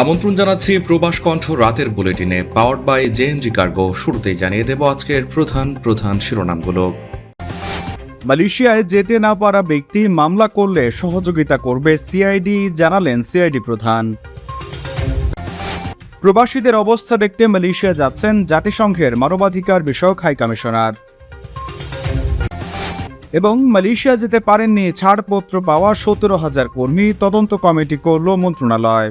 আমন্ত্রণ জানাচ্ছি প্রবাস কণ্ঠ রাতের বুলেটিনে পাওয়ার বাই জেএমজি কার্গো শুরুতেই জানিয়ে দেব আজকের প্রধান প্রধান শিরোনামগুলো। মালয়েশিয়ায় যেতে না পারা ব্যক্তি মামলা করলে সহযোগিতা করবে সিআইডি, জানালেন সিআইডি প্রধান। প্রবাসীদের অবস্থা দেখতে মালয়েশিয়া যাচ্ছেন জাতিসংঘের মানবাধিকার বিষয়ক হাই কমিশনার। এবং মালয়েশিয়া যেতে পারেননি ছাড়পত্র পাওয়া সতেরো হাজার কর্মী, তদন্ত কমিটি করল মন্ত্রণালয়।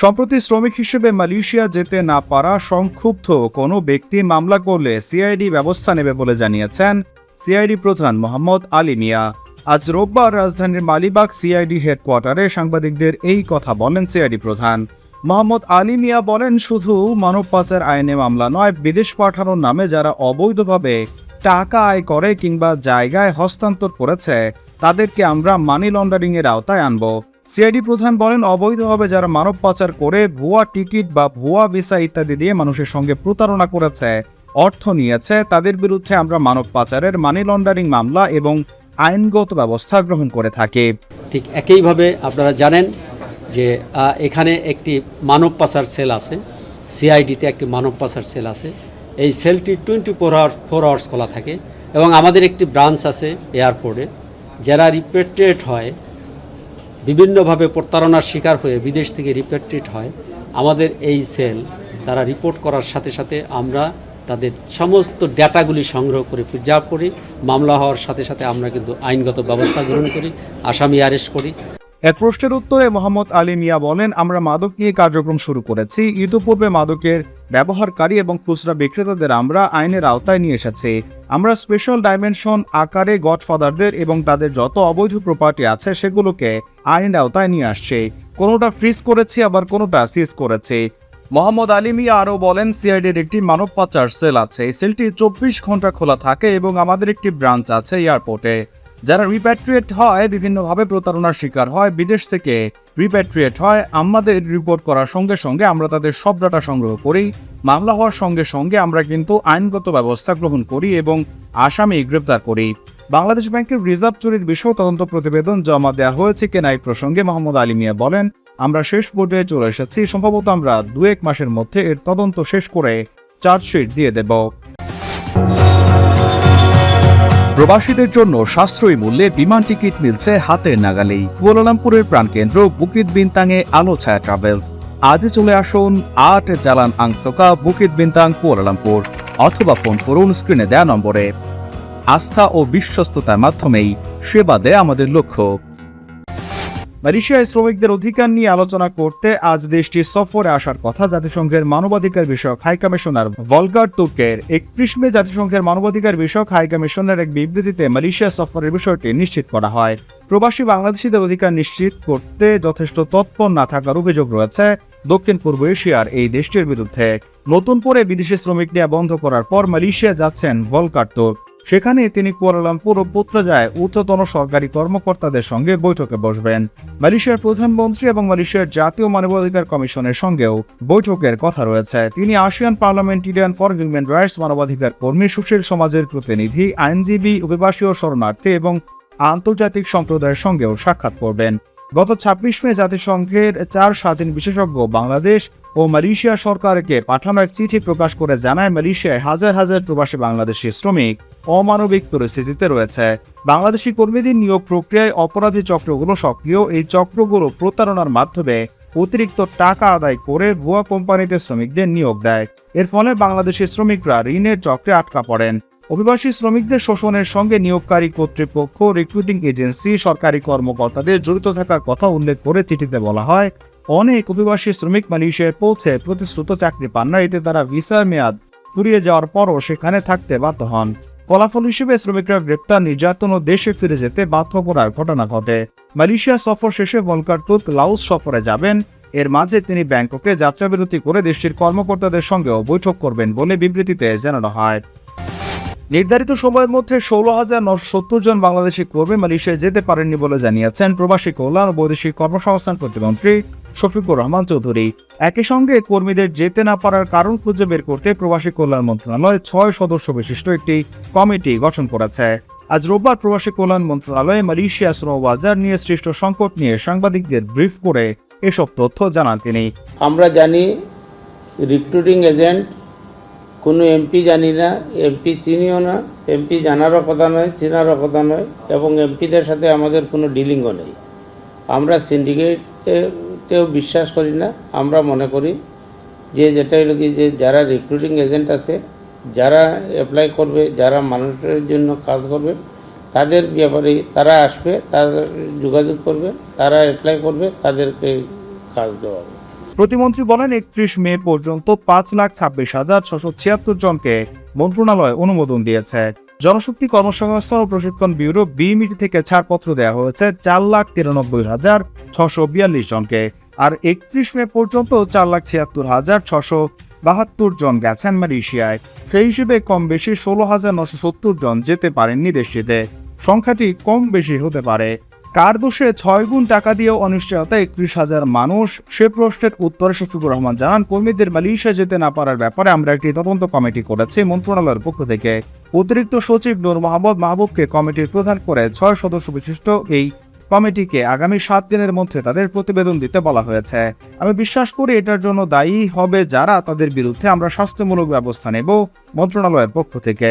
সম্প্রতি শ্রমিক হিসেবে মালয়েশিয়া যেতে না পারা সংক্ষুব্ধ কোনো ব্যক্তি মামলা করলে সিআইডি ব্যবস্থা নেবে বলে জানিয়েছেন সিআইডি প্রধান মোহাম্মদ আলী মিয়া। আজ রোববার রাজধানীর মালিবাগ সিআইডি হেডকোয়ার্টারে সাংবাদিকদের এই কথা বলেন সিআইডি প্রধান। মোহাম্মদ আলী মিয়া বলেন, শুধু মানব পাচার আইনে মামলা নয়, বিদেশ পাঠানোর নামে যারা অবৈধভাবে টাকা আয় করে কিংবা জায়গায় হস্তান্তর করেছে, তাদেরকে আমরা মানি লন্ডারিং এর আওতায় আনব। সিআইডি প্রধান বলেন, অবৈধভাবে যারা মানব পাচার করে ভুয়া টিকিট বা ভুয়া ভিসা ইত্যাদি দিয়ে মানুষের সঙ্গে প্রতারণা করেছে, অর্থ নিয়েছে, তাদের বিরুদ্ধে আমরা মানব পাচারের মানি লন্ডারিং মামলা এবং আইনগত ব্যবস্থা গ্রহণ করে থাকি। ঠিক একইভাবে আপনারা জানেন যে এখানে একটি মানব পাচার সেল আছে, সিআইডিতে একটি মানব পাচার সেল আছে। এই সেলটি twenty four hours four hours খোলা থাকে এবং আমাদের একটি ব্রাঞ্চ আছে এয়ারপোর্টে, যারা রিপেট্রিয়েট হয় বিভিন্নভাবে প্রতারণার শিকার হয়ে বিদেশ থেকে রিপেট্রিট হয়। আমাদের এই সেল তারা রিপোর্ট করার সাথে সাথে আমরা তাদের সমস্ত ডেটাগুলি সংগ্রহ করে প্রিজার্ভ করি। মামলা হওয়ার সাথে সাথে আমরা কিন্তু আইনগত ব্যবস্থা গ্রহণ করি, আসামি অ্যারেস্ট করি। এক প্রশ্নের উত্তরে মোহাম্মদ আলী মিয়া বলেন, আমরা মাদক নিয়ে কার্যক্রম শুরু করেছি। ইতিপূর্বে মাদকের ব্যবহারকারী এবং খুচরা বিক্রেতাদের আমরা আইনের আওতায় নিয়ে এসেছি। আমরা স্পেশাল ডাইমেনশন আকারে গডফাদারদের এবং তাদের যত অবৈধ প্রপার্টি আছে সেগুলোকে আইনের আওতায় নিয়ে আসছে। কোনোটা ফ্রিজ করেছি, আবার কোনোটা সিজ করেছে। মোহাম্মদ আলী মিয়া আরও বলেন, সিআইডির একটি মানব পাচার সেল আছে। এই সেলটি চব্বিশ ঘণ্টা খোলা থাকে এবং আমাদের একটি ব্রাঞ্চ আছে এয়ারপোর্টে যারা রিপ্যাট্রিয়েট হয়, বিভিন্নভাবে প্রতারণার শিকার হয়, বিদেশ থেকে রিপ্যাট্রিয়েট হয়, আমাদের রিপোর্ট করার সঙ্গে সঙ্গে আমরা তাদের সব ডাটা সংগ্রহ করি। মামলা হওয়ার সঙ্গে সঙ্গে আমরা কিন্তু আইনগত ব্যবস্থা গ্রহণ করি এবং আসামি গ্রেপ্তার করি। বাংলাদেশ ব্যাংকের রিজার্ভ চুরির বিষয় তদন্ত প্রতিবেদন জমা দেওয়া হয়েছে কিনা এই প্রসঙ্গে মোহাম্মদ আলী মিয়া বলেন, আমরা শেষ পর্যায়ে চলে এসেছি। সম্ভবত আমরা দু এক মাসের মধ্যে এর তদন্ত শেষ করে চার্জশিট দিয়ে দেব। প্রবাসীদের জন্য সাশ্রয়ী মূল্যে বিমান টিকিট মিলছে হাতের নাগালেই। কুয়ালালামপুরের প্রাণকেন্দ্র বুকিত বিনতাংয়ে আলো ছায়া ট্রাভেলস আজ চলে আসুন আট Jalan Angsoka Bukit Bintang Kuala Lumpur, অথবা ফোন করুন স্ক্রিনে দেয়া নম্বরে। আস্থা ও বিশ্বস্ততার মাধ্যমেই সেবা দেয় আমাদের লক্ষ্য। মালয়েশিয়ায় শ্রমিকদের অধিকার নিয়ে আলোচনা করতে আজ দেশটি সফরে আসার কথা জাতিসংঘের মানবাধিকার বিষয়ক হাই কমিশনার ভলগার তুর্কের একত্রিশ মে জাতিসংঘের মানবাধিকার বিষয়ক হাই কমিশনের এক বিবৃতিতে মালয়েশিয়া সফরের বিষয়টি নিশ্চিত করা হয়। প্রবাসী বাংলাদেশিদের অধিকার নিশ্চিত করতে যথেষ্ট তৎপর না থাকার অভিযোগ রয়েছে দক্ষিণ পূর্ব এশিয়ার এই দেশটির বিরুদ্ধে। নতুন করে বিদেশি শ্রমিক নেওয়া বন্ধ করার পর মালয়েশিয়া যাচ্ছেন ভলকার তুর্ক। সেখানে তিনি কুয়ালালামপুর ও পুত্রজায় ঊর্ধ্বতন সরকারি কর্মকর্তাদের সঙ্গে বৈঠকে বসবেন। মালয়েশিয়ার প্রধানমন্ত্রী এবং মালয়েশিয়ার জাতীয় মানবাধিকার কমিশনের সঙ্গেও বৈঠকের কথা রয়েছে। তিনি ASEAN parliamentarians for human rights, মানবাধিকার কর্মী, সুশীল সমাজের প্রতিনিধি, আইনজীবী, অভিবাসী ও শরণার্থী এবং আন্তর্জাতিক সম্প্রদায়ের সঙ্গেও সাক্ষাৎ করবেন। গত ছাব্বিশ মে জাতিসংঘের চার স্বাধীন বিশেষজ্ঞ বাংলাদেশ ও মালয়েশিয়া সরকারকে পাঠানো এক চিঠি প্রকাশ করে জানায় মালয়েশিয়ায় হাজার হাজার প্রবাসী বাংলাদেশি শ্রমিক। অমানবিক পরিস্থিতিতে রয়েছে। বাংলাদেশি কর্মীদের নিয়োগ প্রক্রিয়ায় অপরাধী চক্রগুলো সক্রিয়। এই চক্রগুলো প্রতারণার মাধ্যমে অতিরিক্ত টাকা আদায় করে ভুয়া কোম্পানিতে শ্রমিকদের নিয়োগ দেয়। এর ফলে বাংলাদেশি শ্রমিকরা ঋণের চক্রে আটকা পড়েন। অভিবাসী শ্রমিকদের শোষণের সঙ্গে নিয়োগকারী কর্তৃপক্ষ রিক্রুটিং এজেন্সি সরকারি কর্মকর্তাদের জড়িত থাকার কথা উল্লেখ করে চিঠিতে বলা হয়, অনেক অভিবাসী শ্রমিক মালয়েশিয়ায় পৌঁছে প্রতিশ্রুত চাকরি পান না। এতে তারা ভিসার মেয়াদ ফুরিয়ে যাওয়ার পরও সেখানে থাকতে বাধ্য হন। ফলাফল হিসেবে শ্রমিকরা গ্রেপ্তার, নির্যাতন ও দেশে ফিরে যেতে বাধ্য করার ঘটনা ঘটে। মালয়েশিয়া সফর শেষে বলকার তুর্ক লাউস সফরে যাবেন। এর মাঝে তিনি ব্যাংককে যাত্রাবিরতি করে দেশটির কর্মকর্তাদের সঙ্গেও বৈঠক করবেন বলে বিবৃতিতে জানানো হয়। নির্ধারিত সময়ের মধ্যে ষোলো হাজার নশো সত্তর জন বাংলাদেশি কর্মী মালয়েশিয়ায় যেতে পারেননি বলে জানিয়েছেন প্রবাসী কল্যাণ ও বৈদেশিক কর্মসংস্থান প্রতিমন্ত্রী শফিকুর রহমান চৌধুরী। একই সঙ্গে কর্মীদের যেতে না পারার কারণ খুঁজে বের করতে প্রবাসী কল্যাণ মন্ত্রণালয় ছয় সদস্য বিশিষ্ট একটি কমিটি গঠন করেছে। আজ রোববার প্রবাসী কল্যাণ মন্ত্রণালয়ে মালয়েশিয়া শ্রম বাজার নিয়ে সৃষ্ট সংকট নিয়ে সাংবাদিকদের ব্রিফ করে এসব তথ্য জানান তিনি। আমরা জানি রিক্রুটিং এজেন্ট কোনো এমপি জানি না এমপি চিনিও না এমপি জানারও কথা নয়, চেনারও কথা নয়, এবং এমপিদের সাথে আমাদের কোনো ডিলিংও নেই। আমরা সিন্ডিকেটেও বিশ্বাস করি না, আমরা মনে করি যে যেটা হলো কি যে যারা রিক্রুটিং এজেন্ট আছে, যারা অ্যাপ্লাই করবে, যারা মানুষের জন্য কাজ করবে, তাদের ব্যাপারে তারা আসবে, তারা যোগাযোগ করবে, তারা অ্যাপ্লাই করবে, তাদেরকে কাজ দেওয়া হবে। প্রতিমন্ত্রী বলেন, একত্রিশ মে পর্যন্ত পাঁচ লাখ ছাব্বিশ হাজার ছশো ছিয়াত্তর জনকে মন্ত্রণালয় অনুমোদন দিয়েছে। জনশক্তি কর্মসংস্থান ও প্রশিক্ষণ ব্যুরো বিএমইটি থেকে ছাড়পত্র দেওয়া হয়েছে চার লাখ তিরানব্বই হাজার ছশো বিয়াল্লিশ জনকে। আর একত্রিশ মে পর্যন্ত চার লাখ ছিয়াত্তর হাজার ছশো বাহাত্তর জন গেছেন মালয়েশিয়ায়। সেই হিসেবে কম বেশি ষোলো হাজার নশো সত্তর জন যেতে পারেননি দেশটিতে। সংখ্যাটি কম বেশি হতে পারে। কার দোষে ছয় গুণ টাকা দিয়েও অনিশ্চয়তা একত্রিশ হাজার মানুষ? সে প্রশ্নের উত্তরে শফিকুর রহমান জানান, কর্মীদের মালয়েশিয়া যেতে না পারার ব্যাপারে আমরা একটি তদন্ত কমিটি করেছি মন্ত্রণালয়ের পক্ষ থেকে। অতিরিক্ত সচিব নূর মোহাম্মদ মাহবুবকে কমিটির প্রধান করে ছয় সদস্য বিশিষ্ট এই কমিটিকে আগামী সাত দিনের মধ্যে তাদের প্রতিবেদন দিতে বলা হয়েছে। আমি বিশ্বাস করি এটার জন্য দায়ী হবে যারা, তাদের বিরুদ্ধে আমরা স্বাস্থ্যমূলক ব্যবস্থা নেব মন্ত্রণালয়ের পক্ষ থেকে।